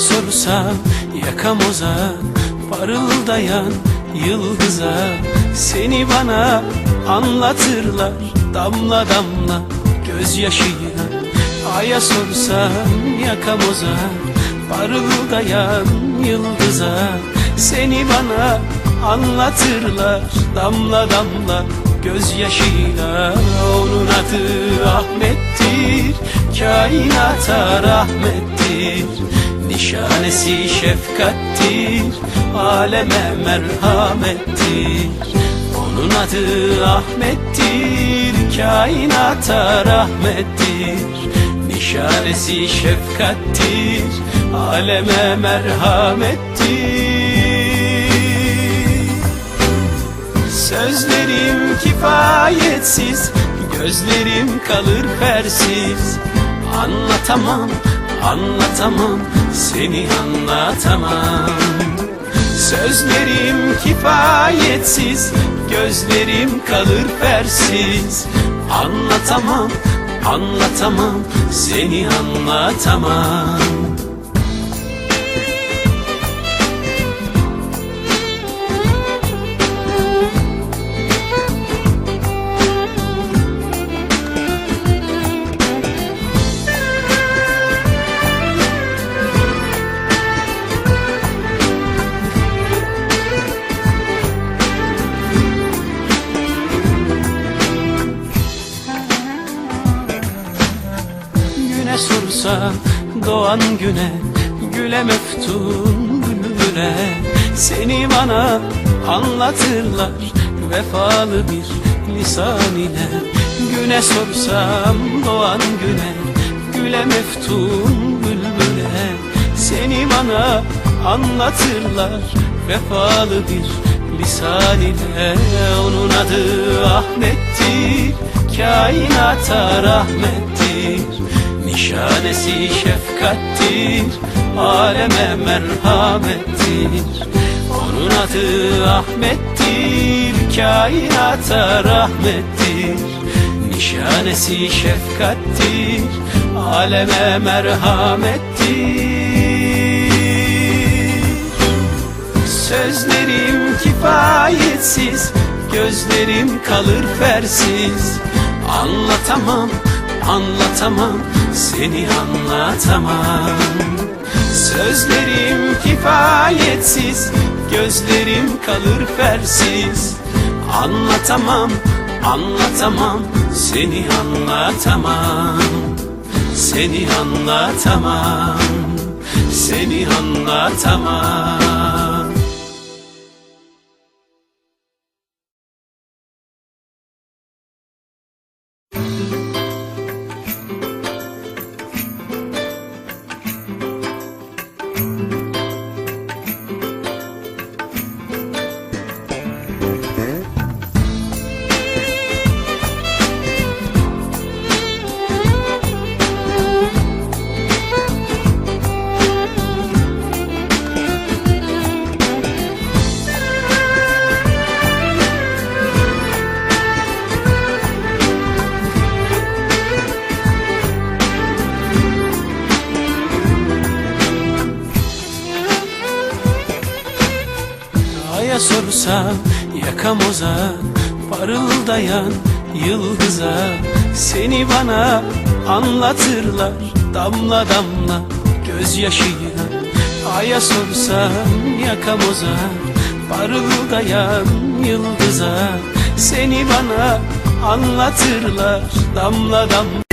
sorsam yakamoza Parıldayan yıldıza. Seni bana anlatırlar Damla damla gözyaşıyla. Aya sorsam yakamoza Parıldayan yıldıza. Seni bana anlatırlar Damla damla gözyaşıyla. Onun adı Ahmet'tir Kainata rahmettir Nişanesi şefkattir Aleme merhamettir. Onun adı Ahmettir Kainata rahmettir. Nişanesi şefkattir Aleme merhamettir. Sözlerim kifayetsiz Gözlerim kalır fersiz Anlatamam, anlatamam Seni anlatamam. Sözlerim kifayetsiz Gözlerim kalır fersiz Anlatamam, anlatamam Seni anlatamam Sorsa doğan güne Güle meftun bülbüle Seni bana anlatırlar Vefalı bir lisan ile. Güne sorsam doğan güne Güle meftun bülbüle Seni bana anlatırlar Vefalı bir lisan ile. Onun adı Ahmet'tir Kainata rahmettir Nişanesi şefkattir Aleme merhamettir. Onun adı Ahmettir Kainata rahmettir. Nişanesi şefkattir Aleme merhamettir. Sözlerim kifayetsiz Gözlerim kalır fersiz Anlatamam, anlatamam Seni anlatamam. Sözlerim kifayetsiz Gözlerim kalır fersiz. Anlatamam, anlatamam Seni anlatamam. Seni anlatamam Seni anlatamam Aya sorsam yakamoza Parıldayan yıldıza. Seni bana anlatırlar Damla damla gözyaşıyla. Aya sorsam yakamoza Parıldayan yıldıza. Seni bana anlatırlar Damla damla